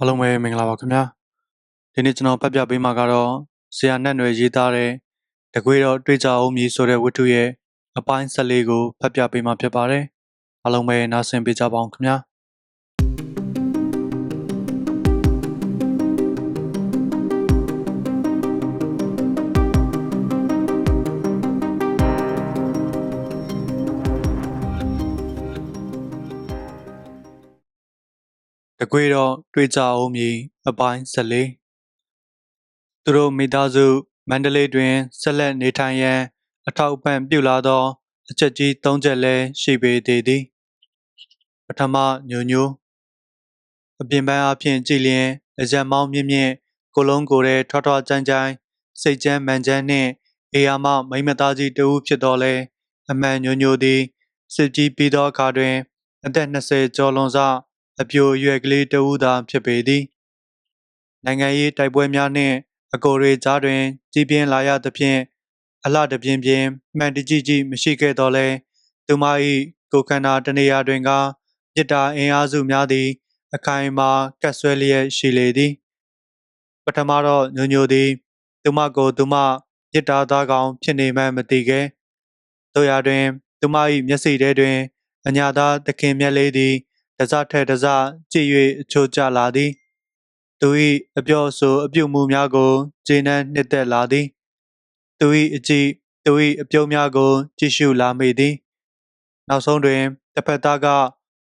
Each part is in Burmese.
အားလုံးပဲမင်္ဂလာပါခင်ဗျာဒီနေ့ကျွန်တော်ဖတ်ပြပေးမှာကတော့ဆရာနဲ့ຫນွယ်ရေးသားတဲ့တကွေတော့တွေ့ကြအောင်မြည်ဆိုတဲ့ဝတ္ထုရဲ့အပိုင်း14ကိုဖတ်ပြပေးမှာဖြစ်ပါတယ်အားလုံးပဲနားဆင်ပေးကြပါအောင်ခင်ဗျာ တကွေတော့တွေ့ကြအောင်မြည်အပိုင်း14သူတို့မိသားစုမန္တလေးတွင်ဆက်လက်နေထိုင်ရန်အထောက်အပံ့ပြုလာသော အချက်ကြီး၃ချက်လည်းရှိပေသေးသည်ပထမညိုညိုအပြင်ပန်းအဖြစ်ကြည်လျင်အကြံမောင်းမြင့်မြင့်ကိုလုံးကိုယ်တဲ့ထွားထွားကြမ်းကြမ်းစိတ်ကြမ်းမှန်ကြမ်းနှင့်အေယာမမိမသားကြီးတဦးဖြစ်တော်လဲအမှန်ညိုညိုသည်စစ်ကြီးပြီးသောအခါတွင် အသက်20ကျော်လွန်စ အပြိုရွယ်ကလေးတဦးသာဖြစ်ပေသည်နိုင်ငံရေးတိုက်ပွဲများနှင့် အကိုတွေကြားတွင် ကြီးပြင်းလာရသဖြင့်အလှတပြင်းပြင်းမှန်တကြည့်ကြည့်မရှိခဲ့တော့လဲသူမ၏ကိုယ်ခန္ဓာတနေရာတွင်ကမြစ်တာအင်အားစုများသည် အခိုင်အမာကတ်ဆွဲလျက်ရှိလေသည် ပထမတော့ညိုညိုသည် သူမကိုသူမမြစ်တာသားကောင်ဖြစ်နေမှမသိခဲ့တို့ရာတွင် သူမ၏မျက်စိထဲတွင်အညာသားသခင်မျက်လေးသည် တစထက်တစကြည့်၍အချို့ကျလာသည်သူ၏အပြော့ဆိုအပြုတ်မှုများကိုဂျင်းနှံနှစ်သက်လာသည်သူ၏အကြည့်သူ၏အပြုံးများကိုကြည့်ရှုလာမိသည်နောက်ဆုံးတွင်တစ်ဖက်သားက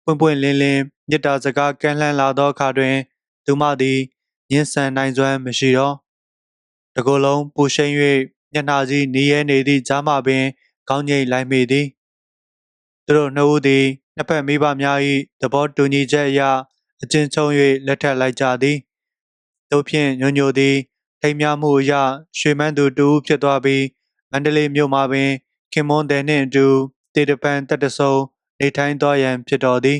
ပွင့်ပွင့်လင်းလင်းမြစ်တာစကားကမ်းလှမ်းလာသောအခါတွင် သူမသည်ညှင်းဆန်နိုင်စွမ်းမရှိတော့တကိုယ်လုံးပူရှိန်၍မျက်နှာကြီးနီးရဲနေသည့်ကြားမှပင်ကောင်းငိတ်လိုက်မိသည်သူတို့နှစ်ဦးသည် နှစ်ဖက်မိဘများ၏သဘောတူညီချက်အရအချင်းချုံ၍လက်ထပ်လိုက်ကြသည်တို့ဖြင့်ညိုညိုသည်ထိမ်းများမှုအရရွှေမန်းသူတူဖြစ်သွားပြီးမန္တလေးမြို့မှာပင် ခင်မွန်းတဲ့နှင့်အတူတေတပန်တက်တဆုံနေထိုင်သွားရန်ဖြစ်တော်သည်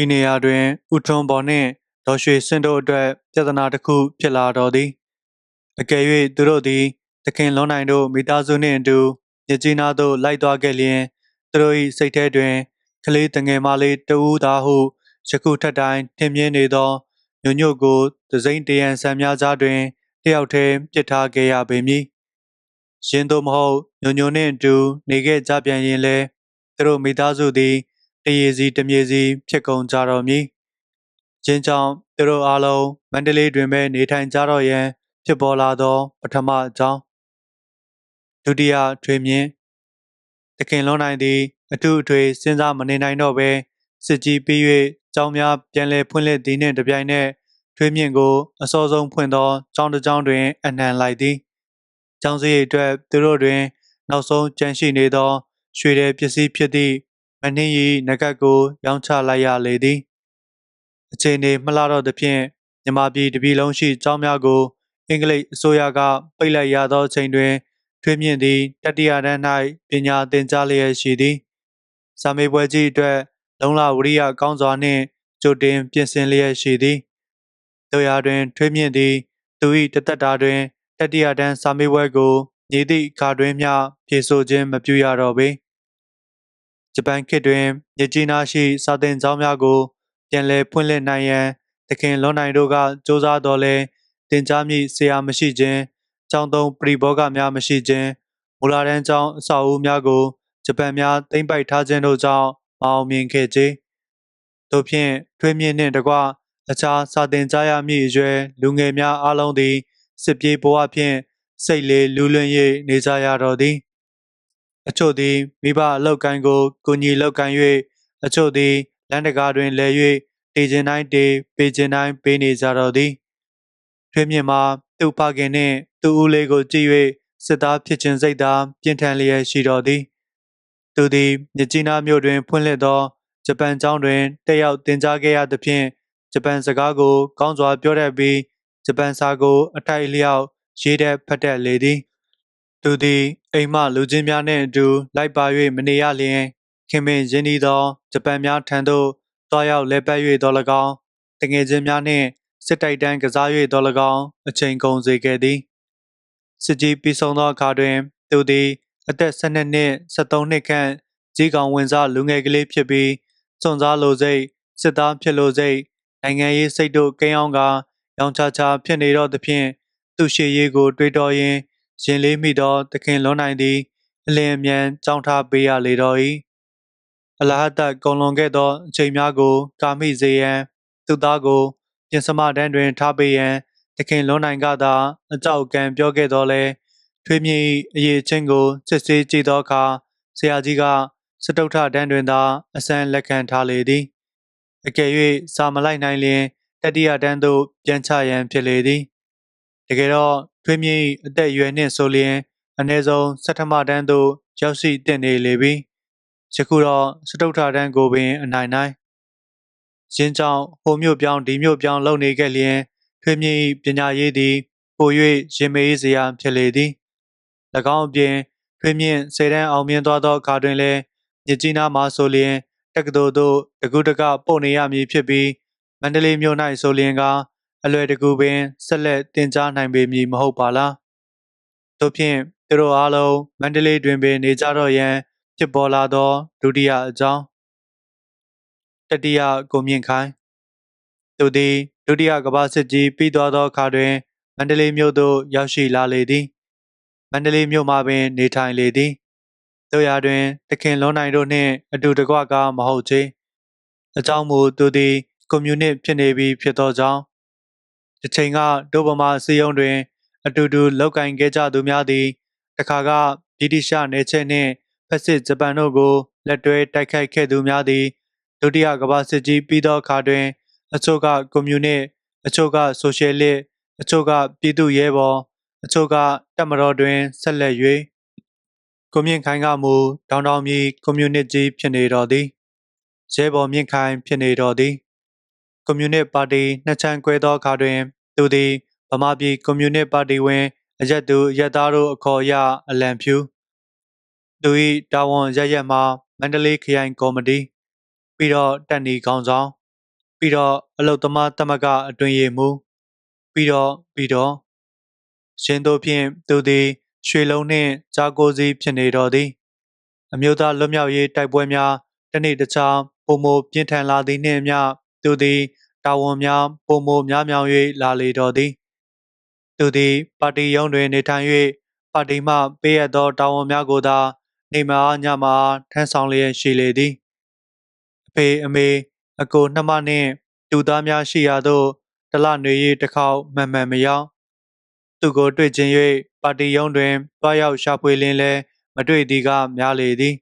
ဤနေရာတွင်ဥထွန်းပေါ်နှင့်ဒေါ်ရွှေစင်တို့အတွက်ပြဿနာတစ်ခုဖြစ်လာတော်သည်အကယ်၍သူတို့သည်သခင်လွန်နိုင်တို့မိသားစုနှင့်အတူမြကြီးနားသို့လိုက်သွားခဲ့လျင်သူတို့၏စိတ်ထဲတွင် ကလေးတငယ်မလေးတဦးသားဟုယခုထက်တိုင်းထင်မြင်နေသောညိုညို့ကိုသစိမ့်တရန်ဆံများကြားတွင်တယောက်တည်းပြစ်ထားခဲ့ရပေမည်။ရှင်တို့မဟုတ်ညိုညိုနှင့်အတူနေခဲ့ကြပြန်ရင်လဲသူတို့မိသားစုသည်တရေစီတမြေစီဖြစ်ကုန်ကြတော်မည်။ချင်းကြောင့်သူတို့အားလုံးမန္တလေးတွင်ပဲနေထိုင်ကြတော့ရန်ဖြစ်ပေါ်လာသော ပထမအကြောင်းဒုတိယထွေမြင့်တခင်လွန်နိုင်သည် အထုအထွေစဉ်းစားမနေနိုင်တော့ဘဲစစ်ကြီးပြီး၍ကျောင်းများပြန်လည်ဖွင့်လှစ်သည်နှင့်တပြိုင်နက်ထွေးမြင့်ကိုအစောဆုံးဖွင့်သောကျောင်းတစ်ကျောင်းတွင် အနှံလိုက်သည်ကျောင်းစရိတ်အတွက်သူတို့တွင် နောက်ဆုံးကြန့်ရှိနေသောရွှေတဲ့ပစ္စည်းဖြစ်သည့်မနှင်းရီနဂတ်ကို ရောင်းချလိုက်ရလေသည်အချိန်နေမလှတော့သဖြင့်မြမပြည်တပြည်လုံးရှိကျောင်းများကို အင်္ဂလိပ်အစိုးရကပိတ်လိုက်ရသောအချိန်တွင် ထွေးမြင့်သည်တတိယတန်း၌ပညာသင်ကြားလျက်ရှိသည် စာမေးပွဲကြီးအတွက်လုံလဝရိယကောင်းစွာနှင့်ကြိုတင်ပြင်ဆင်လျက်ရှိသည်တို့ရာတွင် ထွေးမြင့်သည်သူ၏တသက်တာတွင်တတိယတန်းစာမေးပွဲကိုညီသည့်အခါတွင်မျှဖြေဆိုခြင်းမပြုရတော့ပေဂျပန်ခေတ်တွင်မြကြီးနားရှိစာသင်ကျောင်းများကိုပြန်လည်ဖွင့်လှစ်နိုင်ရန်တခင်လွန်နိုင်တို့ကစ조사တော်လဲတင် जा မည့်ဆရာမရှိခြင်းကျောင်းသုံးပရိဘောဂများမရှိခြင်းမူလာတန်းကျောင်းအဆောက်အဦများကို ဂျပန်များသိမ်းပိုက်ထားခြင်းတို့ကြောင့်မအောင်မြင်ခဲ့ကြေတို့ဖြင့်ထွေးမြင့်နှင့်တကွအခြားစာတင်ကြရမည့်အရွယ်လူငယ်များအားလုံးသည်စစ်ပြေးဘဝဖြင့်စိတ်လေးလူးလွင်၍နေကြရတော့သည် အချို့သည်မိဘအလောက်ကိုင်းကိုကိုညီလောက်ကိုင်း၍အချို့သည်လမ်းတကာတွင်လဲ၍တေခြင်းတိုင်းတေပေးခြင်းတိုင်းပေးနေကြတော့သည်ထွေးမြင့်မှာသူ့ဖခင်နှင့်သူ့ဦးလေးကိုကြည့်၍စစ်သားဖြစ်ခြင်းစိတ်သာပြင်းထန်လျက်ရှိတော်သည် သူသည်မြကြီးနားမြို့တွင် ဖွင့်လှစ်သောဂျပန်ကျောင်းတွင်တက်ရောက်သင်ကြားခဲ့ရသဖြင့်ဂျပန်စကားကို ကောင်းစွာပြောတတ်ပြီးဂျပန်စာကို အထိုက်အလျောက်ရေးတတ်ဖတ်တတ်လေသည်သူသည်အိမ်မှလူချင်းများနှင့်အတူလိုက်ပါ၍မနေရလျင် ခင်မင်ရင်းနှီးသောဂျပန်များထံသို့တွားရောက်လဲပတ်၍တော်၎င်းတငယ်ချင်းများနှင့်စစ်တိုက်တန်းကစား၍တော်၎င်းအချိန်ကုန်စေခဲ့သည်စစ်ကြီးပြီးဆုံးသောအခါတွင် သူသည် အသက်12နှစ်73နှစ်ခန့်ကြီးကောင်ဝင်စားလူငယ်ကလေးဖြစ်ပြီးစွန့်စားလိုစိတ်စစ်သားဖြစ်လိုစိတ်နိုင်ငံရေးစိတ်တို့ကိန်းအောင်ကရောင်ချာချာဖြစ်နေတော့သဖြင့်သူရှိရေးကို တွေးတော်ရင်းရင်လေးမိသောသခင်လွန်နိုင်သည်အလင်းအမြန်ကြောင်းထားပေးရလေတော့၏အလဟတ်တ်ကုံလွန်ခဲ့သောအချိန်များကို ကာမိစေရန်သူသားကိုပြင်စမတန်းတွင်ထားပေးရန်သခင်လွန်နိုင်ကသာအကြောက်ကံပြောခဲ့တော်လဲ ထွေးမြင့်၏အရေးချင်းကိုစစ်ဆေးကြည့်သောအခါဆရာကြီးကစတုထတန်းတွင်သာအစမ်းလက်ခံထားလေသည်အကယ်၍စာမလိုက်နိုင်လျင်တတိယတန်းသို့ပြန်ချရန်ဖြစ်လေသည်တကယ်တော့ထွေးမြင့်အသက်အရွယ်နှင့်ဆိုလျင်အနည်းဆုံးစက်ထမတန်းသို့ရောက်ရှိသင့်နေလေပြီယခုတော့စတုထတန်းကိုပင်အနိုင်နိုင်ရင်းကြောင့်ဟိုမြို့ပြောင်းဒီမြို့ပြောင်းလုပ်နေခဲ့လျင်ထွေးမြင့်ပညာရေးသည်ပို၍ရင်မေးစရာဖြစ်လေသည်၎ င်းအပြင်ထွေးမြင့်စေတန်းအောင်မြင်သွားသောအခါတွင်လည်းမြကြီးနားမှာဆိုလျင်တက္ကသိုလ်သို့တကူတကပို့နေရမည်ဖြစ်ပြီးမန္တလေးမြို့၌ဆိုလျင်ကအလွယ်တကူပင်ဆက်လက်တင် जा နိုင်ပေမည်မဟုတ်ပါလားတို့ဖြင့်သူတို့အားလုံးမန္တလေးတွင်ပင်နေကြတော့ရန်ဖြစ်ပေါ်လာသောဒုတိယအကြောင်းတတိယကိုမြင့်ခိုင်သူသည်ဒုတိယကမ္ဘာစစ်ကြီးပြီးသွားသောအခါတွင်မန္တလေးမြို့သို့ရောက်ရှိလာလေသည် မန္တလေးမြို့မှာပင်နေထိုင်လေသည်တို့ရာတွင်တခင်လွန်နိုင်တို့နှင့်အတူတကွကမဟုတ်ချေအကြောင်းမူသူသည်ကွန်မြူနစ်ဖြစ်နေပြီဖြစ်သောကြောင့်တစ်ချိန်ကဒိုဗမာစီယုံတွင် အတူတူလောက်ကင်ခဲ့ကြသူများသည်တခါကဗြိတိရှနယ်ချဲနှင့်ဖက်စစ်ဂျပန်တို့ကိုလက်တွဲတိုက်ခိုက်ခဲ့သူများသည်ဒုတိယကမ္ဘာစစ်ကြီးပြီးသောအခါတွင် အချို့ကကွန်မြူနစ်အချို့ကဆိုရှယ်လစ်အချို့ကပြည်သူ့ရဲဘော်အချို့က တပ်မတော်တွင်ဆက်လက်၍ကိုမြင့်ခိုင်ကမူတောင်တောင်မြီကွန်မြူနစ်ကြီးဖြစ်နေတော်သည်ရဲဘော်မြင့်ခိုင်ဖြစ်နေတော်သည်ကွန်မြူနစ်ပါတီနှစ်ချမ်းကွဲသောအခါတွင် သူသည်ဗမာပြည်ကွန်မြူနစ်ပါတီဝင်အရက်သူအရက်သားတို့အခေါ်အရအလံဖြူသူ၏တာဝန်ရရက်မှာမန္တလေးခရိုင်ကော်မတီပြီးတော့တက်နီခေါင်းဆောင်ပြီးတော့အလုတ်သမားတမကအတွင်ရည်မူပြီးတော့ပြီးတော့ ရှင်တို့ဖြင့်သူသည်ရွှေလုံးနှင့်ကြားကိုစီဖြစ်နေတော်သည် အမျိုးသားလွတ်မြောက်ရေးတိုက်ပွဲများတစ်နေ့တစ်ခြားပုံမပြင်းထန်လာသည်နှင့်အမျှသူသည်တာဝန်များပုံမများမြောင်၍လာလေတော်သည် သူသည်ပါတီရုံးတွင်နေထိုင်၍ပါတီမှပေးအပ်သောတာဝန်များကိုသာနေမအားညမအားထမ်းဆောင်လျက်ရှိလေသည်အဖေအမေအကိုနှမနှင့်တူသားများရှိရာသို့တလနေရီတစ်ခေါက်မှန်မှန်မရောက် သူကိုတွေ့ခြင်း၍ပါတီရုံးတွင်တွားရောက်ရှာဖွေလင်းလဲမတွေ့သည်ကများလေသည်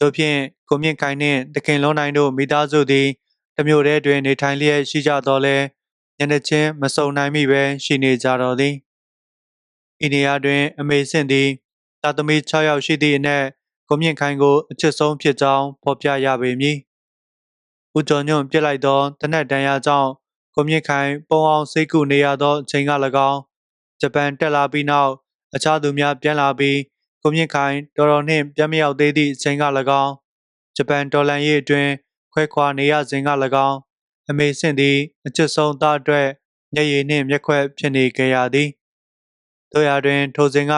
တို့ဖြင့်ကိုမြင့်ခိုင်နှင့်တခင်လုံးနိုင်တို့မိသားစုသည်တမျိုးတည်းတွင်နေထိုင်လျက်ရှိကြတော်လဲညနေချင်းမစုံနိုင်မိပဲရှိနေကြတော်သည်ဤနေရာတွင် အမေဆင့်သည်သာသမီ6ယောက်ရှိသည့်အနက်ကိုမြင့်ခိုင်ကိုအချစ်ဆုံးဖြစ်ကြောင်းဖော်ပြရပေမည်ဦးကျော်ညွန့်ပြစ်လိုက်သောတနက်တန်ရာကြောင့်ကိုမြင့်ခိုင်ပုံအောင်စိတ်ကူနေရသောအချိန်က၎င်း ဂျပန်တက်လာပြီးနောက်အခြားသူများပြန်လာပြီးကိုမြင့်ခိုင်တော်တော်နှင့်ပြန်မရောက်သေးသည့်အချိန်က၎င်းဂျပန်ဒေါ်လန်ရေးအတွင်းခွဲခွာနေရစဉ်က၎င်းအမေဆင့်သည်အချစ်ဆုံးသားအတွက်မျက်ရည်နှင့်မျက်ခွက်ဖြစ်နေကြရသည်တို့ရာတွင် ထိုစဉ်က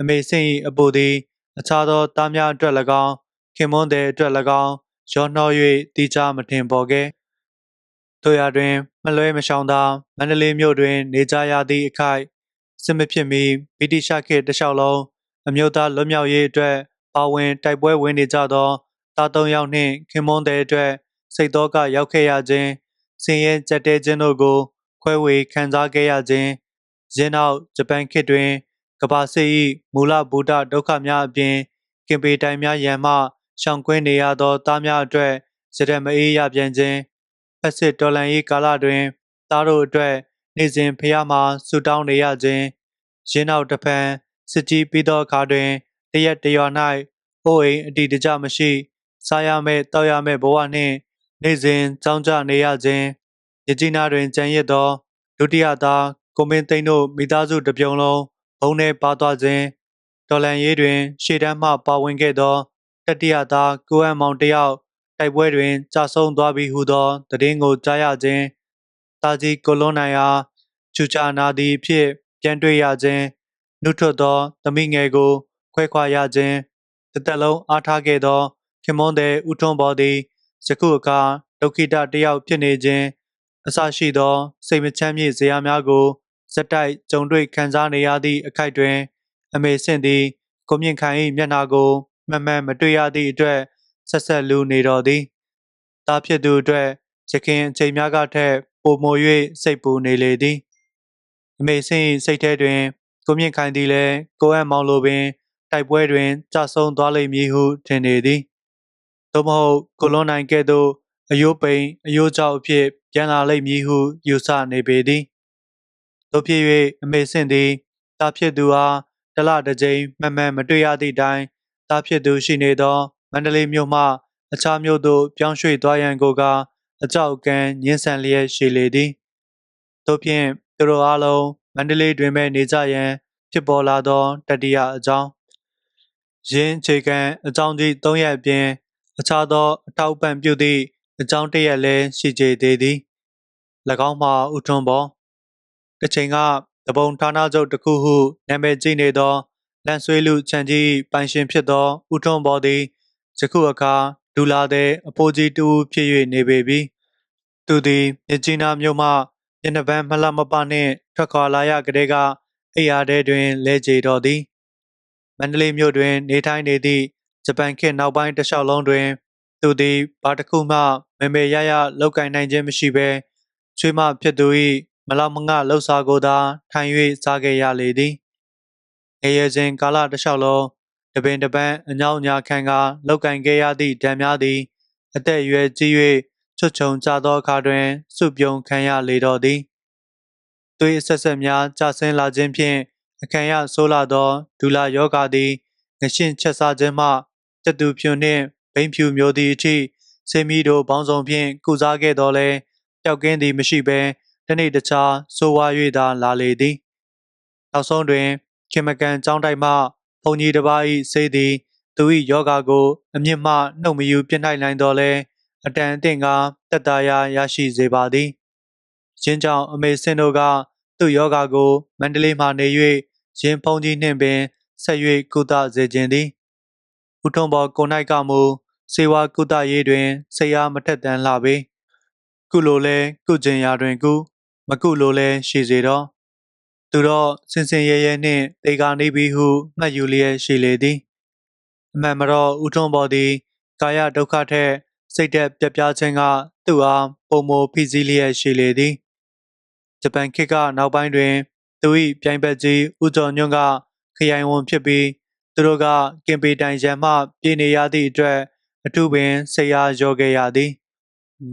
အမေဆင့်၏အပူသည် အခြားသောသားများအတွက်၎င်းခင်မွန်းတဲ့အတွက်၎င်းရောနှော၍တီးခြားမထင်ပေါ်ခဲ့တို့ရာတွင် မလွဲမရှောင်သာမန္တလေးမြို့တွင် နေကြရသည့်အခိုက် စစ်မဖြစ်မီဗြိတိရှခေတ်တစ်လျှောက်လုံးအမျိုးသားလွတ်မြောက်ရေးအတွက်ပါဝင်တိုက်ပွဲဝင်နေကြသောသားသုံးယောက်နှင့်ခင်မွန်းတဲ့အတွက်စိတ်သောကရောက်ခဲ့ရခြင်းဆင်းရဲကြက်တဲခြင်းတို့ကို ခွဲဝေခံစားခဲ့ရခြင်းရင်းနောက်ဂျပန်ခေတ်တွင်ကဘာစစ်၏မူလဗုဒ္ဓဒုက္ခများအပြင်ကင်ပေတိုင်များရန်မှရှောင်ကွင်းနေရသောသားများအတွက်စရမအေးရပြန်ခြင်းဖက်စစ်တော်လန်ရေးကာလတွင်သားတို့အတွက် နေ့စဉ်ဖျားမှဆူတောင်းနေရခြင်းရင်းနောက်တစ်ဖန်စစ်ကြီးပြီးသောအခါတွင်တရက်တရွာ၌ဟိုးအိမ်အတီတကြမရှိစားရမယ့်တောက်ရမယ့်ဘဝနှင့်နေ့စဉ်ကြောင်းကြနေရခြင်းရကြီးနာတွင်ကြံရစ်သောဒုတိယသားကိုမင်းသိန်းတို့မိသားစုတစ်ပြုံလုံးဘုံထဲပါသွားခြင်းဒေါ်လန်ရေးတွင် ရှေ့တန်းမှပါဝင်ခဲ့သောတတိယသားကိုအံမောင်တယောက်တိုက်ပွဲတွင်ကြာဆုံးသွားပြီဟုသောသတင်းကိုကြားရခြင်း တာကြီးကိုလွန်နိုင်အားချူချာနာသည်ဖြစ်ပြန်တွေ့ရခြင်းနှုတ်ထွက်သောသမီးငယ်ကို ခွဲခွာရခြင်းတစ်သက်လုံးအားထားခဲ့သောခင်မွန်းတဲ့ဦးထွန်းပေါ်သည်ယခုအခါဒုက္ခိတတယောက်ဖြစ်နေခြင်းအစရှိသော စိတ်မချမ်းမြေ့ဇရာများကိုဇက်တိုက်ကြုံတွေ့ခံစားနေရသည့်အခိုက်တွင် အမေဆင့်သည်ကိုမြင့်ခိုင်၏မျက်နှာကိုမမှန်မတွေ့ရသည့်အတွက်ဆက်ဆက်လူနေတော်သည်။တာဖြစ်သူအတွက်ရခင်အချိန်များကထက် ပိုမို၍စိတ်ပူနေလေသည်။အမေဆင့်၏စိတ်ထဲတွင် ကိုမြင့်ခိုင်သည်လည်းကိုအံ့မောင်လိုပင် တိုက်ပွဲတွင်ကြဆုံးသွားလိမ့်မည်ဟုထင်နေသည်။သို့မဟုတ်ကိုလွန်နိုင်ကဲ့သို့အယိုးပိန်အယိုးကြောက်အဖြစ်ပြန်လာလိမ့်မည်ဟုယူဆနေပေသည်။တို့ဖြစ်၍အမေဆင့်သည်တာဖြစ်သူအားတလတစ်ကြိမ်မှန်မှန်မတွေ့ရသည့်တိုင်တာဖြစ်သူရှိနေသောမန္တလေးမြို့မှအခြားမြို့သို့ပြောင်းရွှေ့သွားရန်ကိုက အကြောက်ကံညှင်းဆန်လျက်ရှိလေသည်။တို့ဖြင့်သူတို့အားလုံးမန္တလေးတွင်ပဲနေကြရန်ဖြစ်ပေါ်လာသောတတိယအကြောင်းရင်းခြေခံအကြောင်းကြီး၃ရက်အပြင်အခြားသောအထောက်အပံ့ပြုသည့်အကြောင်းတစ်ရက်လည်းရှိကြသေးသည်၎င်းမှာဥထွန်းပေါ်တစ်ချိန်ကတပုံဌာနချုပ်တစ်ခုဟုနာမည်ကြီးနေသောလန်ဆွေးလူချန်ကြီးပိုင်ရှင်ဖြစ်သောဥထွန်းပေါ်သည်ယခုအခါ ဒူလာတဲ့အဖိုးကြီးတူဖြစ်၍နေပေပြီသူသည်မြကြီးနားမြို့မှညနေပန်းမလှမပနှင့်ထွက်ခွာလာရကလေးကအိယာတဲတွင်လဲကြေတော်သည်မန္တလေးမြို့တွင် နေထိုင်နေသည့်ဂျပန်ခေတ်နောက်ပိုင်းတစ်လျှောက်လုံးတွင် သူသည်ဘာတစ်ခုမှမေမေရရလောက်ကင်နိုင်ခြင်းမရှိဘဲချွေးမဖြစ်သူ၏မလောက်မငလှုပ်ရှားကိုသာထိုင်၍စားခဲ့ရလေသည်ငယ်ရွယ်စဉ်ကာလတစ်လျှောက်လုံး တပင်တပန်းအညောင်းညာခံကလောက်ကင်ခဲ့ရသည့်ဒဏ်များသည် အသက်အရွယ်ကြီး၍ချွတ်ချုံကြသောအခါတွင်စုပြုံခံရလေတော့သည်သွေးအဆက်ဆက်များကျဆင်းလာခြင်းဖြင့်အခမ်းရဆိုးလာသောဒူလာယောဂါသည်ငရှင်းချက်စားခြင်းမှတတူဖြူနှင့်ဘိန်းဖြူမျိုးသည့်အထိဆေမီတို့ဘောင်းဆောင်ဖြင့်ကုစားခဲ့တော်လဲပျောက်ကင်းသည်မရှိဘဲတနေ့တခြားဆိုးဝါး၍သာလာလေသည်နောက်ဆုံးတွင်ခင်မကန်ចောင်းတိုက်မှဘုံ ကြီးတစ်ပါး၏ဆေးသည် သူ၏ယောဂါကို အမြင့်မှနှုတ်မယူပြစ်နိုင်နိုင်တော်လဲအတန်အသင့်ကတက်တာရာရရှိစေပါသည်ရင်းကြောင့်အမေစင်တို့ကသူ့ယောဂါကိုမန္တလေးမှနေ၍ရင်းဖုံကြီးနှင့်ပင်ဆက်၍ကုသစေခြင်းသည်ဥထုံဘော်ကို၌ကမူစေဝါကုသရေးတွင်ဆရာမထက်တန်လှပေကုလိုလဲကုကျင်ရာတွင်ကု မကုလိုလဲရှိစေတော့ သူတော့စင်စင်ရဲရဲနှင့်တေကာနေပြီဟုမှတ်ယူလျက်ရှိလေသည်အမှန်မတော့ဥထုံဘော်သည်ကာယဒုက္ခထက်စိတ်သက်ပြပြခြင်းကသူ့အားပုံမဖိစီးလျက်ရှိလေသည်ဂျပန်ခေတ်ကနောက်ပိုင်းတွင် သူ၏ပြိုင်ဘက်ကြီးဦးကျော်ညွန့်ကခရိုင်ဝန်ဖြစ်ပြီးသူတို့ကကင်ပေတိုင်ရန်မှပြည်နေရသည့်အတွက်အထူးပင်ဆရာရောခဲ့ရသည်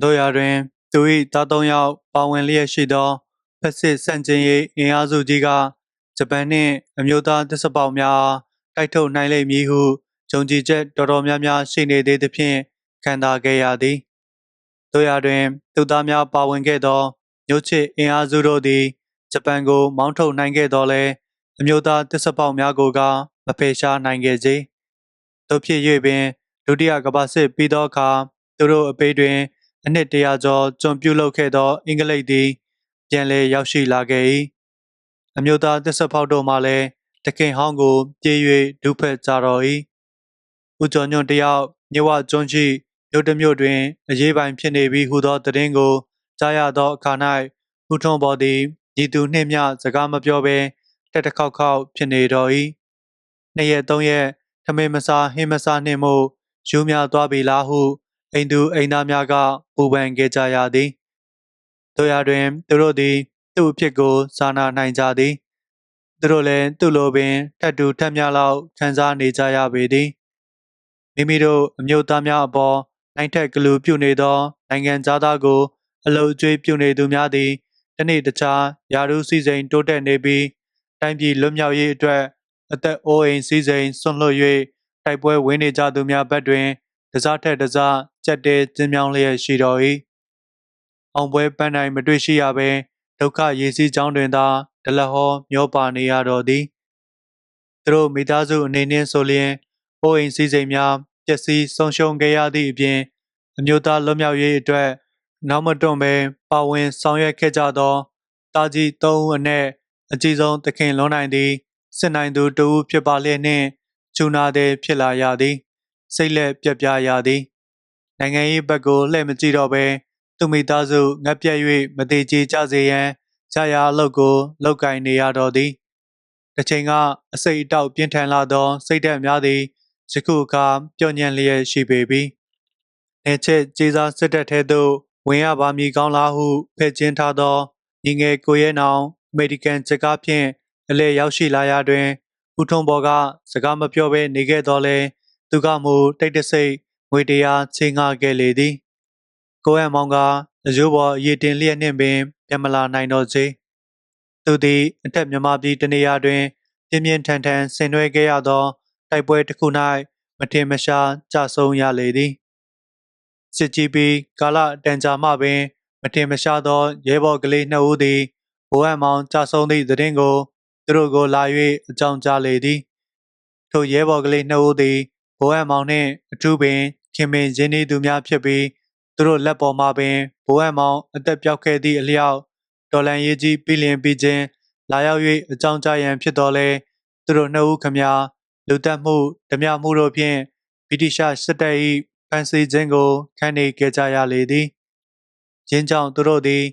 တို့ရတွင် သူ၏သားသုံးယောက်ပါဝင်လျက်ရှိသော ဖက်စစ်စန့်ကျင်ရေးအင်အားစုကြီးကဂျပန်နှင့်အမျိုးသားတပ်စပေါင်းများတိုက်ထုတ်နိုင်လိမ့်မည်ဟုယုံကြည်ချက်တော်တော်များများရှိနေသေးသဖြင့်ခံစားခဲ့ရသည်တို့ရတွင်သူသားများပါဝင်ခဲ့သောမြို့ချစ်အင်အားစုတို့သည်ဂျပန်ကိုမောင်းထုတ်နိုင်ခဲ့တော်လဲအမျိုးသားတစ်စပေါက်များကိုကမဖယ်ရှားနိုင်ခဲ့စေတို့ဖြစ်၍ပင်ဒုတိယကမ္ဘာစစ်ပြီးသောအခါသူတို့အပေးတွင်အနှစ်တရာကျော်ကျွံပြုတ်လုပ်ခဲ့သောအင်္ဂလိပ်သည် ပြန်လည်ရောက်ရှိလာခဲ့၏အမျိုးသားတစ်စပေါက်တို့မှလည်းတခင်ဟောင်းကိုပြေး၍ဒုဖက်ကြတော်၏ဦးကျော်ညွန့်တယောက်မြဝကျွန်းရှိမြို့တစ်မြို့တွင်အရေးပိုင်ဖြစ်နေပြီဟုသောသတင်းကိုကြားရသောအခါ၌ဦးထွန်းပေါ်သည်ညီသူနှင့်မျှစကားမပြောဘဲတက်တခေါက်ခေါက်ဖြစ်နေတော်၏နှစ်ရက်သုံးရက်ထမင်းမစားဟင်းမစားနှင့်မို့ယူများသွားပြီလားဟုအိမ်သူအိမ်သားများကပူပန်ခဲ့ကြရသည် တို့ရတွင်သူတို့သည် သူ့အဖြစ်ကိုစာနာနိုင်ကြသည်သူတို့လည်းသူ့လိုပင်ထတ်တူထက်မြလောက်ခံစားနေကြရပေသည်မိမိတို့အမျိုးသားများအပေါ်နိုင်ထက်ကလူပြုနေသော နိုင်ငံသားကို အလုတ်ကျွေးပြုနေသူများသည်တနေ့တခြားယာရုစည်းစိမ်တိုးတက်နေပြီးတိုင်းပြည်လွတ်မြောက်ရေးအတွက်အသက်အိုးအိမ်စည်းစိမ်ဆွန့်လွတ်၍တိုက်ပွဲဝင်နေကြသူများဘက်တွင်တစားထက်တစားကြက်တဲကျင်းမြောင်းလျက်ရှိတော်၏ အောင်ပွဲပန်းနိုင်မတွေ့ရှိရဘဲဒုက္ခရေစီးကြောင်းတွင်သာဒလဟောမျောပါနေရတော်သည်သူတို့မိသားစုအနေနဲ့ဆိုလျင်အိုးအိမ်စည်းစိမ်များပျက်စီးဆုံးရှုံးခဲ့ရသည့်အပြင်အမျိုးသားလွတ်မြောက်ရေးအတွက်နောက်မတွန့်ပဲပါဝင်ဆောင်ရွက်ခဲ့ကြသောတာကြီး၃ဦးအနက်အကြီးဆုံးသခင်လွန်နိုင်သည်စစ်နိုင်သူတဦးဖြစ်ပါလျက်နှင့်ချူနာသည်ဖြစ်လာရသည် စိတ်လက်ပြက်ပြားရသည် နိုင်ငံရေးဘက်ကိုလှည့်မကြည့်တော့ဘဲ သူသူမိသားစုငတ်ပြတ်၍မသေးချေကြစေရန်ကြာရာအလုပ်ကိုလောက်ကင်နေရတော့သည်တစ်ချိန်ကအစိတ်အတောက်ပြင်းထန်လာသော စိတ်ဓာတ်များသည်ယခုအခါပျော့ညံ့လျက်ရှိပေပြီနေချက်ကျေးစားစစ်တပ်ထဲသို့ဝင်ရပါမည်ကောင်းလားဟုဖဲ့ကျင်းထားသောညီငယ်ကိုရဲနောင်အမေရိကန်စကားဖြင့်အလဲရောက်ရှိလာရာတွင်ဦးထုံးဘော်ကစကားမပြောဘဲနေခဲ့တော့လဲသူကမူတိတ်တဆိတ်ငွေတရားချင်းငှခဲ့လေသည် ကိုအမောင်ကအကျိုးပေါ်ရည်တင်လျက်နှင့်ပင်ပြန်မလာနိုင်တော့စေသူသည်အထက်မြမပြည်တနေရာတွင်ပြင်းပြင်းထန်ထန်ဆင်နွှဲခဲ့ရသောတိုက်ပွဲတစ်ခု၌မထင်မရှားကြဆုံးရလေသည်စစ်ကြီးပြီးကာလတန်ကြာမှပင် မထင်မရှားသောရဲဘော်ကလေးနှစ်ဦးသည်ဘိုးအမောင်ကြဆုံးသည့်သတင်းကိုသူတို့ကိုလာ၍အကြောင်းကြားလေသည်ထိုရဲဘော်ကလေးနှစ်ဦးသည်ဘိုးအမောင်နှင့်အထူးပင်ခင်မင်ရင်းနှီးသူများဖြစ်ပြီး သူတို့လက်ပေါ်မှာပင်ဘိုးအမောင်အသက်ပြောက်ခဲ့သည့်အလျောက်ဒေါ်လန်ရေးကြီးပြည်လင်ပြီးခြင်းလာရောက်၍အကြောင်းကြားရန်ဖြစ်တော်လဲသူတို့နှစ်ဦးခမညာလူတက်မှုဓမြမှုတို့ဖြင့်ဗြိတိရှစစ်တပ်၏ဖန်ဆီးခြင်းကိုခံနေကြကြရလေသည်ရင်းကြောင့်သူတို့သည်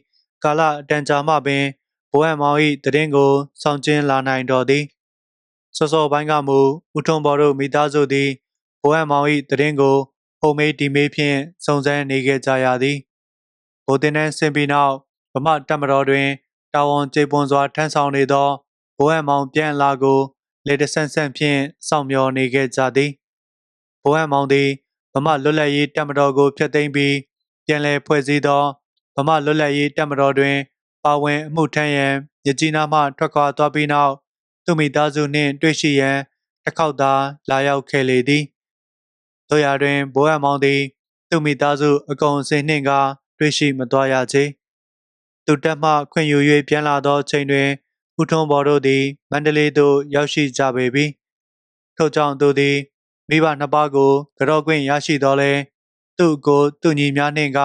ကာလအတန်ကြာမှပင်ဘိုးအမောင်၏တည်င်းကိုစောင့်ကျဉ်လာနိုင်တော်သည်စောစောပိုင်းကမူဦးထွန်းဘော်တို့မိသားစုသည်ဘိုးအမောင်၏တည်င်းကို ဟိုမေးဒီမေးဖြင့်စုံစမ်းနေခဲ့ကြရသည်ဘိုးတင်နှန်းဆင်ပြီးနောက်ဗမာတပ်မတော်တွင်တာဝန်ကျေပွန်စွာထမ်းဆောင်နေသောဘိုးအမောင်ပြန်လာကိုလေတဆန့်ဆန့်ဖြင့်စောင့်မျှော်နေခဲ့ကြသည်ဘိုးအမောင်သည်ဗမာလွတ်လပ်ရေးတပ်မတော်ကိုဖျက်သိမ်းပြီးပြန်လည်ဖွဲ့စည်းသောဗမာလွတ်လပ်ရေးတပ်မတော်တွင် ပါဝင်အမှုထမ်းရန်ရကြီးနားမှထွက်ခွာသွားပြီးနောက်သူမိသားစုနှင့်တွေ့ရှိရန်တစ်ခေါက်သာလာရောက်ခဲ့လေသည် တို့ရာတွင်ဘိုးအမောင်သည် သူမိသားစုအကုန်အစင်နှင့်ကတွေ့ရှိမသွားရချေသူတက်မှခွင့်ယူ၍ပြန်လာသောချိန်တွင်ဦးထွန်းဘော်တို့သည်မန္တလေးသို့ရောက်ရှိကြပေပြီထို့ကြောင့်သူသည်မိဘနှစ်ပါးကိုကြော့ခွင့်ရရှိတော်လဲသူ့ကိုသူ့ညီများနှင့်က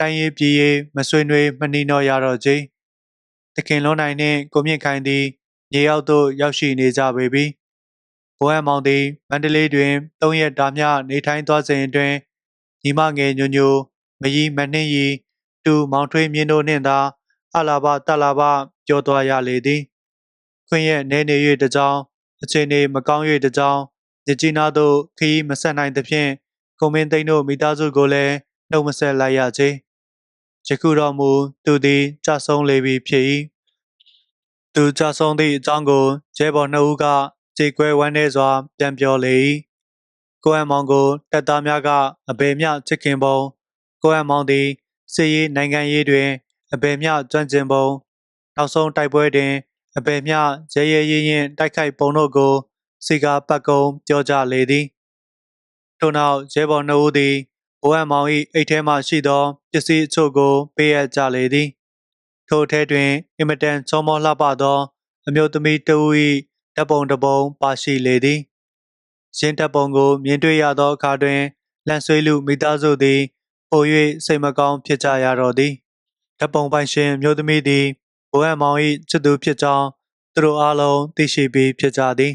တိုင်းရေးပြည်ရေးမဆွေးနွေးမနှီးတော့ရတော့ချေတခင်လွန်နိုင်နှင့်ကိုမြင့်ခိုင်သည်မြေရောက်သို့ရောက်ရှိနေကြပေပြီ ဘိုးအမောင်သည်မန္တလေးတွင်၃ရက်တာမျှနေထိုင်သွားစဉ်အတွင်းညီမငယ်ညိုညိုမယီမနှင်းရီတူမောင်ထွေးမြင်းတို့နှင့်သာအလာဘတလာဘပြောသွားရလေသည်ခွင့်ရဲ့နေနေ၍တကြောင်အချိန်နေမကောင်း၍တကြောင်ရကြီးနာသို့ခီးမဆက်နိုင်သဖြင့်ကိုမင်းသိန်းတို့မိသားစုကိုလည်းနှုတ်မဆက်လိုက်ရချေယခုတော့မူသူသည်ကြဆုံးလေပြီဖြစ်၏သူကြဆုံးသည့်အကြောင်းကိုကျဲဘော်နှစ်ဦးက ကြေကွဲဝမ်းနည်းစွာ ပြန်ပြောလေ၏ကိုအမောင်ကိုတပ်သားများကအဘယ်မျှချစ်ခင်ပုံကိုအမောင်သည်စစ်ရေးနိုင်ငံရေးတွင်အဘယ်မျှကျွမ်းကျင်ပုံနောက်ဆုံးတိုက်ပွဲတွင်အဘယ်မျှရဲရဲရင်ရင်တိုက်ခိုက်ပုံတို့ကိုစီကာပတ်ကုံပြောကြလေသည်ထို့နောက်ရဲဘော်နှုတ်သည်ဘိုးအမောင်၏အိတ်ထဲမှရှိသောပစ္စည်းအချို့ကိုပေးအပ်ကြလေသည်ထို့ထဲတွင်အင်မတန်ချောမောလှပသော အမျိုးသမီးတဦး၏ ဓပုံတပုံပါရှိလေသည်ရင်းတပ်ပုံကို မြင်တွေ့ရသောအခါတွင်လန့်ဆွေးလူမိသားစုသည်ပို၍စိတ်မကောင်းဖြစ်ကြရတော့သည်ဓပုံပိုင်ရှင်မျိုးသမီးသည်ဘိုးအမောင်၏ချစ်သူဖြစ်ကြောင်းသူတို့အားလုံးသိရှိပြီးဖြစ်ကြသည်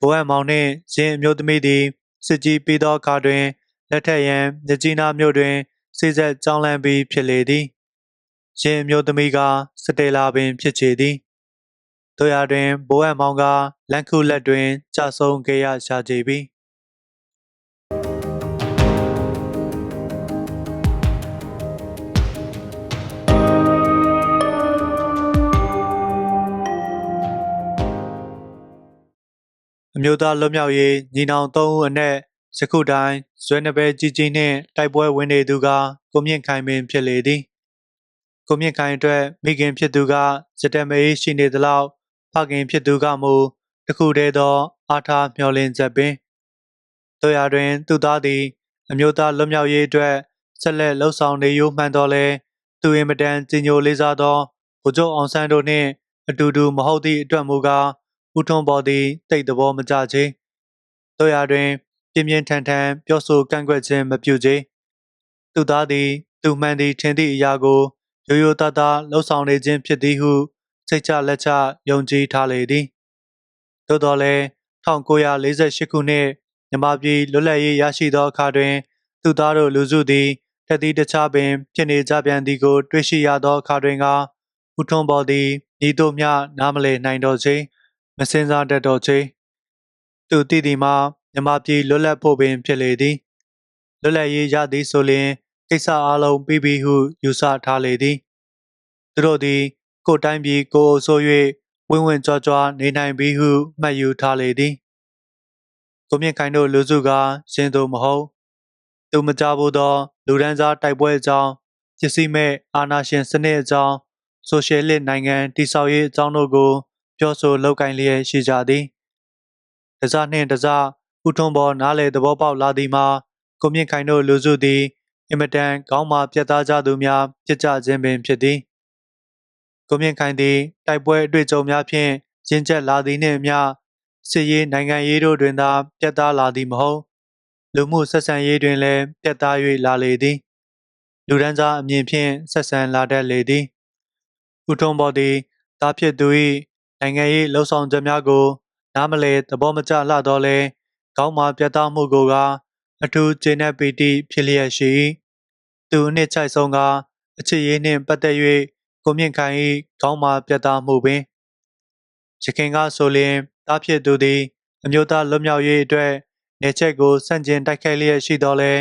ဘိုးအမောင်နှင့်ရင်းအမျိုးသမီးသည်စစ်ကြီးပြီးသောအခါတွင်လက်ထက်ရန်မြကြီးနားမြို့တွင်စိစက်ကြောင်းလန့်ပြီးဖြစ်လေသည်ရင်းအမျိုးသမီးကစတေလာပင်ဖြစ်ချေသည် တို့ရတွင်ဘိုးအမောင်ကလန်ခုလက်တွင်ကြဆုံးခဲ့ရရှာကြပြီအမျိုးသားလွတ်မြောက်ရေးညီနောင်၃ဦးအနက်ယခုတိုင်းဇွဲနှပဲကြီးကြီးနှင့်တိုက်ပွဲဝင်နေသူကကိုမြင့်ခိုင်ပင်ဖြစ်လေသည်ကိုမြင့်ခိုင်အတွက်မိခင်ဖြစ်သူကစတက်မေးရှိနေသလောက် ဖခင်ဖြစ်သူကမူတခုတည်းသောအားထားမျှော်လင့်ချက်ပင်တို့ရာတွင် သူသားသည် အမျိုးသားလွတ်မြောက်ရေးအတွက်ဆက်လက်လှုပ်ဆောင်နေရိုးမှန်တော်လဲသူအင်မတန်ကြီးညိုလေးစားသောဗိုလ်ချုပ်အောင်ဆန်းတို့နှင့်အတူတူမဟုတ်သည့်အတွက်မူကားဦးထွန်းပေါ်သည်တိတ်သဘောမကျချေတို့ရာတွင် ပြင်းပြင်းထန်ထန်ပြောဆိုကန့်ကွက်ခြင်းမပြုချေသူသားသည် သူမှန်သည်ထင်သည့်အရာကိုရိုးရိုးသားသားလှုပ်ဆောင်နေခြင်းဖြစ်သည်ဟု စိတ်ချလက်ချယုံကြည်ထားလေသည်သို့တော်လည်း1948ခုနှစ်မြမပြည်လွတ်လပ်ရေးရရှိသောအခါတွင် သူသားတို့လူစုသည်တတိတခြားပင်ဖြစ်နေကြပြန်သည်ကို တွေ့ရှိရသောအခါတွင်ကဦးထွန်းပေါ်သည်ဤသို့မျှနားမလည်နိုင်တော့ချေမစင်စားတတ်တော့ချေသူတည်သည်မှာမြမပြည်လွတ်လပ်ဖို့ပင်ဖြစ်လေသည်လွတ်လပ်ရေးရသည်ဆိုလျှင်ကိစ္စအလုံးပြီးပြီဟုယူဆထားလေသည်သူတို့သည် ကိုယ်တိုင်းပြည်ကိုယ်အုပ်ဆိုး၍ဝင်းဝင်းကြွားကြွားနေနိုင်ပြီဟုမှတ်ယူထားလေသည်ကိုမြင့်ခိုင်တို့လူစုကရှင်သူမဟုတ်သူမကြဘူးသော လူဒန်းစားတိုက်ပွဲအကြောင်းပစ္စည်းမဲ့အာဏာရှင်စနစ်အကြောင်းဆိုရှယ်လစ်နိုင်ငံတည်ဆောက်ရေးအကြောင်းတို့ကို ပြောဆိုလောက်ကင်လျက်ရှိကြသည်တစားနှင့်တစားဥထုံးပေါ်နားလေသဘောပေါက်လာသည်မှာကိုမြင့်ခိုင်တို့လူစုသည်အင်မတန်ကောင်းမာပြတ်သားကြသူများဖြစ်ကြခြင်းပင်ဖြစ်သည် ကိုမြင့်ခိုင်သည်တိုက်ပွဲအတွေ့အကြုံများဖြင့်ရင့်ကျက်လာသည်နှင့်အမျှစစ်ရေးနိုင်ငံရေးတို့တွင်သာပြတ်သားလာသည်မဟုတ်လူမှုဆက်ဆံရေးတွင်လည်းပြတ်သား၍လာလေသည်လူဒန်းစားအမြင်ဖြင့်ဆက်ဆံလာတတ်လေသည်ဦးထုံးပေါ်သည်တားဖြစ်သူ၏နိုင်ငံရေးလှုပ်ဆောင်ချက်များကို နားမလဲသဘောမကျလှတော့လဲကောင်းမာပြတ်သားမှုကိုကအထူးကျေနပ်ပီတိဖြစ်လျက်ရှိ၏သူအနှစ်ချိုက်ဆုံးကအချစ်ရေးနှင့်ပတ်သက်၍ ကိုမြင့်ခိုင်၏ကောင်းမာပြတ်သားမှုပင်ရခင်ကဆိုလျင်တားဖြစ်သူသည် အမျိုးသားလွတ်မြောက်ရေးအတွက်နေချက်ကိုစန့်ကျင်တိုက်ခိုက်လျက်ရှိတော်လဲ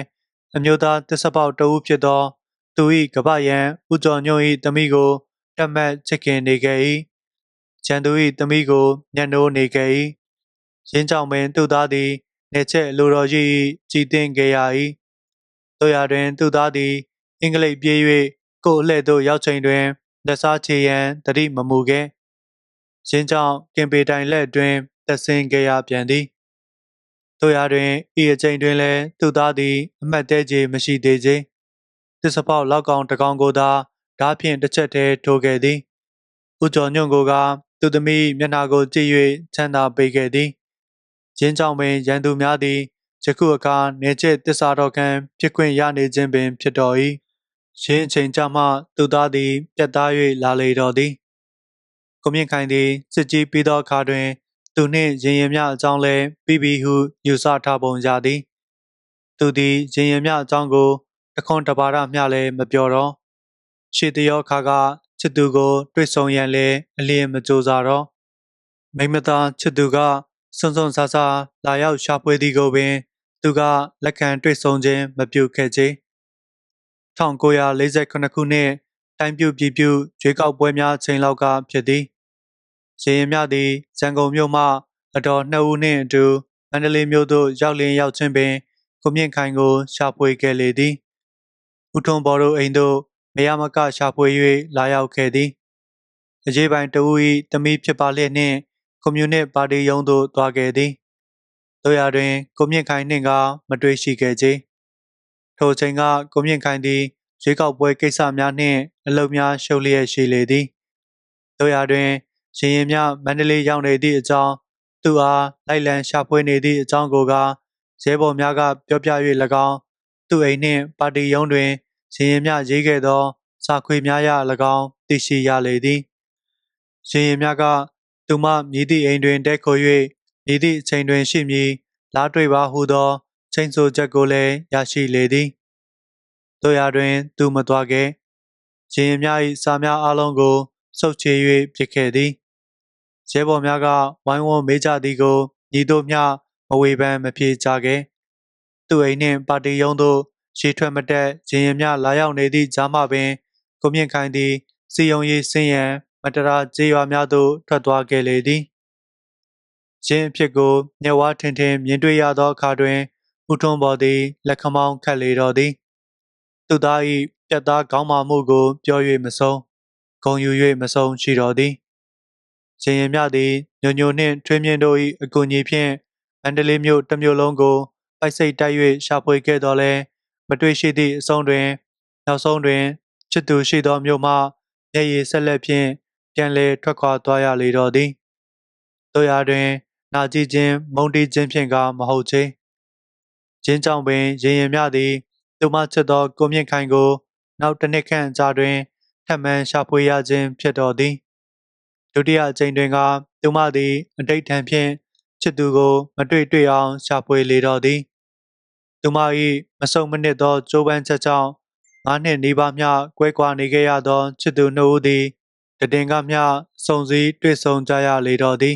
အမျိုးသားတစ္ဆပေါက်တဦးဖြစ်သော သူ၏ကပ္ပယံဦးကျော်ညွန့်၏တမိကိုတတ်မှတ်ချစ်ခင်နေခဲ့၏ကျန်သူ၏တမိကိုညှနိုးနေခဲ့၏ရင်းကြောင့်ပင်သူသားသည်နေချက်လိုတော်ရှိ၏ကြည်တင်ခဲ့ရ၏တို့ရတွင် သူသားသည် အင်္ဂလိပ်ပြေး၍ကိုယ်အလှဲ့သို့ရောက်ချိန်တွင် လက်စားချေရန်တတိမမူခဲ့ရင်းကြောင့်ကင်ပေတိုင်လက်တွင်သက်ဆင်းခဲ့ရပြန်သည်တို့ရတွင်ဤအချိန်တွင်လည်းသူသားသည်အမတ်တဲကြီးမရှိသေးချေတစ္ဆပေါက်လောက်ကောင်တကောင်ကိုသာဓားဖြင့်တစ်ချက်တည်းထိုးခဲ့သည်ဦးကျော်ညွန့်ကိုကသူသမီးမျက်နှာကိုကြည့်၍ချမ်းသာပေးခဲ့သည်ရင်းကြောင့်ပင်ရန်သူများသည်ယခုအခါနေကျတစ္ဆာတော်ခံဖြစ်ခွင့်ရနေခြင်းပင်ဖြစ်တော်၏ ရင်းအချိန်ကြမှသူသားသည်ပြတ်သား၍လာလေတော်သည်ကိုမြင့်ခိုင်သည်စစ်ကြီးပြီးသောအခါတွင် သူနှင့်ရင်ရင်မြအကြောင်းလဲပြီးပြီဟုယူဆထားပုံရသည်သူသည်ရင်ရင်မြအကြောင်းကိုတခွန်တပါရမျှလည်းမပြောတော့ရှေတယောခါကချစ်သူကိုတွေ့ဆုံရန်လဲအလျင်မကြိုးစားတော့မိမသားချစ်သူကစွန်းစွန်းဆာဆာလာရောက်ရှာဖွေသည်ကိုပင် သူကလက်ခံတွေ့ဆုံခြင်းမပြုခဲ့ချေ 1948ခုနှစ်တိုင်းပြပြည်ပြရွေးကောက်ပွဲများချိန်လောက်ကဖြစ်သည်ရေရင်မြသည်ရန်ကုန်မြို့မှအတော်နှစ်ဦးနှင့်အတူမန္တလေးမြို့သို့ရောက်လင်းရောက်ချင်းပင်ကိုမြင့်ခိုင်ကိုရှာဖွေခဲ့လေသည်ဦးထွန်းဘော်တို့အိမ်သို့မရမကရှာဖွေ၍လာရောက်ခဲ့သည်အရေးပိုင်တဦး၏တမိဖြစ်ပါလျက်နှင့်ကွန်မြူနစ်ပါတီရုံးသို့သွားခဲ့သည်တို့ရတွင်ကိုမြင့်ခိုင်နှင့်ကမတွေ့ရှိခဲ့ချေ ထိုချိန်ကကိုမြင့်ခိုင်သည်ရွေးကောက်ပွဲကိစ္စများနှင့်အလုပ်များရှုပ်လျက်ရှိလေသည်တို့ရတွင်ရင်ရင်မြမန္တလေးရောက်နေသည့်အကြောင်းသူအားလိုက်လံရှာဖွေနေသည့်အကြောင်းကိုကရဲဘော်များကပြောပြ၍၎င်းသူအိမ်နှင့်ပါတီရုံးတွင်ရင်ရင်မြရေးခဲ့သော စာခွေများရ၎င်းသိရှိရလေသည်ရင်ရင်မြကသူမမြည်သည့်အိမ်တွင်တဲခို၍မြည်သည့်အချိန်တွင်ရှိမည်လားတွေ့ပါဟုသော ချိန်ဆိုချက်ကိုလည်းရရှိလေသည်တို့ရတွင် သူမသွားခဲ့ရင်ရင်မြ၏စာများအလုံးကိုစုပ်ချေ၍ပြစ်ခဲ့သည်ရဲဘော်များကဝိုင်းဝန်းမေးကြသည်ကိုညီတို့မျှမဝေဖန်မဖြေကြခဲ့သူအိမ်နှင့်ပါတီရုံးသို့ရှေးထွက်မတက်ရင်ရင်မြလာရောက်နေသည့်ကြားမှပင်ကိုမြင့်ခိုင်သည်စီယုံရေးဆင်းရန်မတရာကြေးရွာများသို့ထွက်သွားခဲ့လေသည်ရင်းအဖြစ်ကိုမျက်ဝါးထင်ထင်မြင်တွေ့ရသောအခါတွင် ဦးထွန်းပေါ်သည်လက်ခမောင်းခတ်လေတော်သည် သူသား၏ပြတ်သားကောင်းမာမှုကို ပြော၍မဆုံးဂုံယူ၍မဆုံးရှိတော်သည်ရင်ရင်မြသည်ညိုညိုနှင့်ထွေးမြင့်တို့၏အကူအညီဖြင့်မန္တလေးမြို့တစ်မြို့လုံးကိုပိုက်စိတ်တိုက်၍ရှာဖွေခဲ့တော်လဲမတွေ့ရှိသည့်အဆုံးတွင်နောက်ဆုံးတွင်ချစ်သူရှိသောမြို့မှမျက်ရည်ဆက်လက်ဖြင့်ပြန်လည်ထွက်ခွာသွားရလေတော့သည်တို့ရာတွင် နာကြည့်ခြင်းမုန်းတီးခြင်းဖြင့်ကမဟုတ်ချေ ကျင်းကြောင့်ပင်ရင်ရင်မြသည်သူမချစ်သောကိုမြင့်ခိုင်ကို နောက်တစ်နှစ်ခန့်ကြာတွင်ထပ်မံရှာဖွေရခြင်းဖြစ်တော်သည်ဒုတိယအကြိမ်တွင်ကသူမသည်အတိတ်ထံဖြင့်ချစ်သူကို မတွေ့တွေ့အောင်ရှာဖွေလေတော်သည်သူမ၏မဆုံမနစ်သောကြိုးပမ်းချက်ကြောင့်ငါးနှစ်နီးပါးမျှကွဲကွာနေခဲ့ရသောချစ်သူနှစ်ဦးသည်တည်င်ကမျှစုံစည်းတွေ့ဆုံကြရလေတော့သည်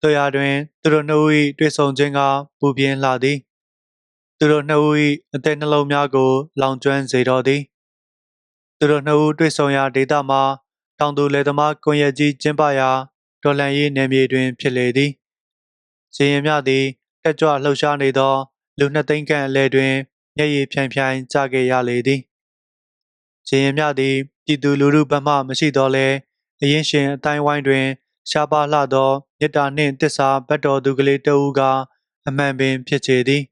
တို့ရတွင် သူတို့နှစ်ဦး၏တွေ့ဆုံခြင်းကပူပြင်းလာသည် သူတို့နှစ်ဦး၏အသက်နှလုံးများကို လောင်ကျွမ်းစေတော့သည်သူတို့နှစ်ဦးတွေ့ဆုံရာဒေသမှာတောင်သူလယ်သမားကွန်ရက်ကြီးကျင်းပရာဒေါ်လန်ရေးနယ်မြေတွင် ဖြစ်လေသည်ဇင်ရင်မြသည်တက်ကြွလှုပ်ရှားနေသော လူနှစ်သိန်းခန့်အလဲတွင်မျက်ရည်ဖြိုင်ဖြိုင်ကျခဲ့ရလေသည်ဇင်ရင်မြသည်ပြည်သူလူထုဘက်မှမရှိတော့လဲအရင်ရှင်အတိုင်းဝိုင်းတွင် ရှားပါလှသောမေတ္တာနှင့်တစ္ဆာဘတ်တော်သူကလေးတဦးကအမှန်ပင်ဖြစ်ချေသည်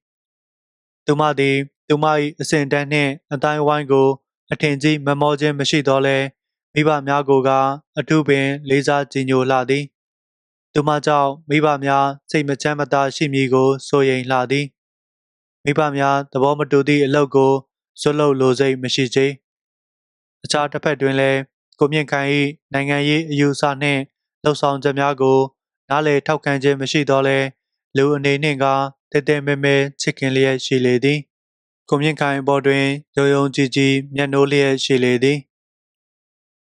သူမသည် သူမ၏အစဉ်တန်းနှင့်အတိုင်းဝိုင်းကို အထင်ကြီးမမောခြင်းမရှိတော့လဲမိဘများကိုက အထုပင် လေးစားကြည်ညိုလှသည် သူမကြောင့်မိဘများစိတ်မချမ်းမသာရှိမည်ကိုစိုးရိမ်လှသည်မိဘများသဘောမတူသည့်အလုပ်ကိုဇွတ်လုပ်လိုစိတ်မရှိချေအခြားတစ်ဖက်တွင်လည်းကိုမြင့်ခိုင်၏နိုင်ငံရေးအယူအဆနှင့်လှုပ်ဆောင်ချက်များကို နားလည်ထောက်ခံခြင်းမရှိတော့လဲလူအနေနှင့်က တဲတဲမဲမဲချစ်ခင်လျက်ရှိလေသည်ကိုမြင့်ခိုင်အပေါ်တွင်ယုံယုံကြည်ကြည်မျက်နှိုးလျက်ရှိလေသည်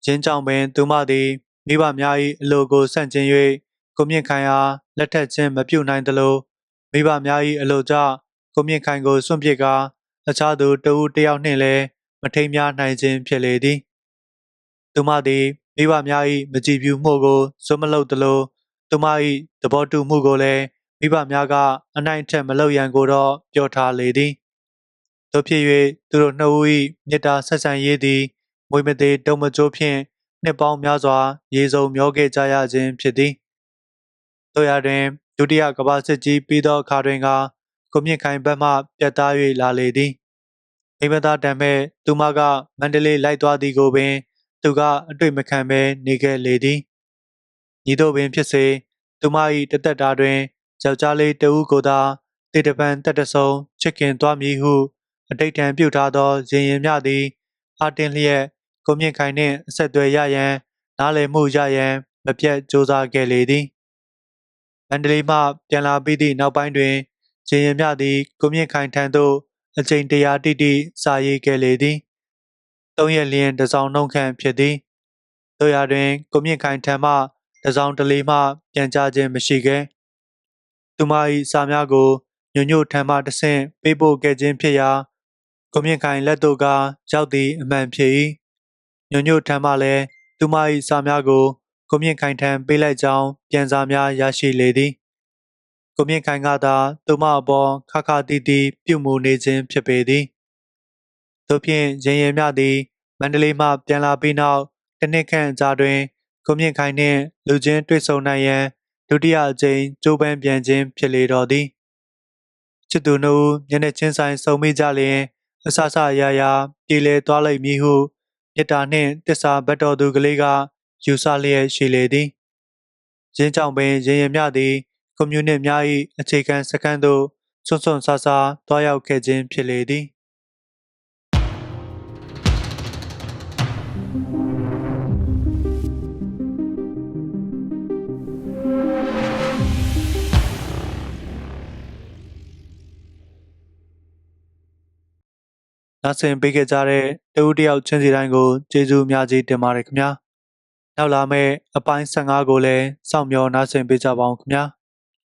ရင်းကြောင့်ပင်သူမသည်မိဘများ၏အလိုကိုဆန့်ကျင်၍ကိုမြင့်ခိုင်အားလက်ထက်ခြင်းမပြုနိုင်သလိုမိဘများ၏အလိုကြောင့်ကိုမြင့်ခိုင်ကိုစွန့်ပစ်ကာအခြားသူတဦးတယောက်နှင့်လည်းမထိမ်းများနိုင်ခြင်းဖြစ်လေသည်သူမသည်မိဘများ၏မကြည်ဖြူမှုကိုစွန့်မလုပ်သလိုသူမ၏သဘောတူမှုကိုလည်း မိဘများကအနိုင်အထက်မလုပ်ရန်ကိုတော့ပြောထားလေသည်တို့ဖြစ်၍သူတို့နှစ်ဦး၏မေတ္တာဆက်ဆံရေးသည်မွေမသေးတုံမကြိုးဖြင့်နှစ်ပေါင်းများစွာ ရေစုံမျောခဲ့ကြရခြင်းဖြစ်သည်တို့ရတွင်ဒုတိယကမ္ဘာစစ်ကြီးပြီးသောအခါတွင်ကကိုမြင့်ခိုင်ဘက်မှပြတ်သား၍လာလေသည်အိမ်မသားတံမဲ့သူမကမန္တလေးလိုက်သွားသည်ကိုပင် သူကအတွေ့မခံဘဲနေခဲ့လေသည်ညီတို့ပင်ဖြစ်စေသူမ၏တသက်တာတွင် ယောက်ျားလေးတဦးကိုသာတေတပံတက်တဆုံချစ်ခင်သွားမည်ဟုအတိတ်တံပြုထားသောရင်ရင်မြသည်အာတင်လျက်ကိုမြင့်ခိုင်နှင့်အဆက်အသွယ်ရရန်နားလည်မှုရရန်မပြတ်စ조사ခဲ့လေသည်မန္တလေးမှပြန်လာပြီးသည့်နောက်ပိုင်းတွင်ရင်ရင်မြသည်ကိုမြင့်ခိုင်ထံသို့အချိန်တရာတိတိစာရေးခဲ့လေသည်သုံးရက်လျင်တစောင်းနှုံခန့်ဖြစ်သည်တို့ရာတွင်ကိုမြင့်ခိုင်ထံမှတစောင်းတလေးမှပြန်ကြားခြင်းမရှိခဲ့ သူမ၏စာများကိုညွညွထံမှတဆင့်ပေးပို့ခဲ့ခြင်းဖြစ်ရာကိုမြင့်ခိုင်လက်တို့ကရောက်သည့်အမှန်ဖြစ်၏ညွညွထံမှလည်းသူမ၏စာများကိုကိုမြင့်ခိုင်ထံပေးလိုက်ကြောင်းပြန်စာများရရှိလေသည်ကိုမြင့်ခိုင်ကသာသူမအပေါ်ခါခါတီးတီးပြုမှုနေခြင်းဖြစ်ပေသည်တို့ဖြင့်ရင်ရင်မြသည်မန္တလေးမှပြန်လာပြီးနောက်တစ်နှစ်ခန့်ကြာတွင်ကိုမြင့်ခိုင်နှင့်လူချင်းတွေ့ဆုံနိုင်ရန် ဒုတိယအကြိမ်ကြိုးပမ်းပြန်ခြင်းဖြစ်လေတော်သည်ချစ်သူနှုတ်မျက်နှာချင်းဆိုင်ဆုံမိကြလျင်အဆဆရာရာပြေလဲသွားလိမ့်မည်ဟုမေတ္တာနှင့်တစ္ဆာဘတ်တော်သူကလေးကယူဆလျက်ရှိလေသည်ရင်းကြောင့်ပင်ရင်ရင်မြသည်ကွန်မြူနစ်များ၏အခြေခံစခန်းသို့ဆွန့်ဆွန့်ဆာဆာတွားရောက်ခဲ့ခြင်းဖြစ်လေသည် နားဆင်ပေးခဲ့ကြတဲ့တဦးတယောက်ချင်းစီတိုင်းကိုကျေးဇူးအများကြီးတင်ပါတယ်ခင်ဗျာနောက်လာမယ့်အပိုင်း15ကိုလည်းစောင့်မျှော်နားဆင်ပေးကြပါအောင်ခင်ဗျာ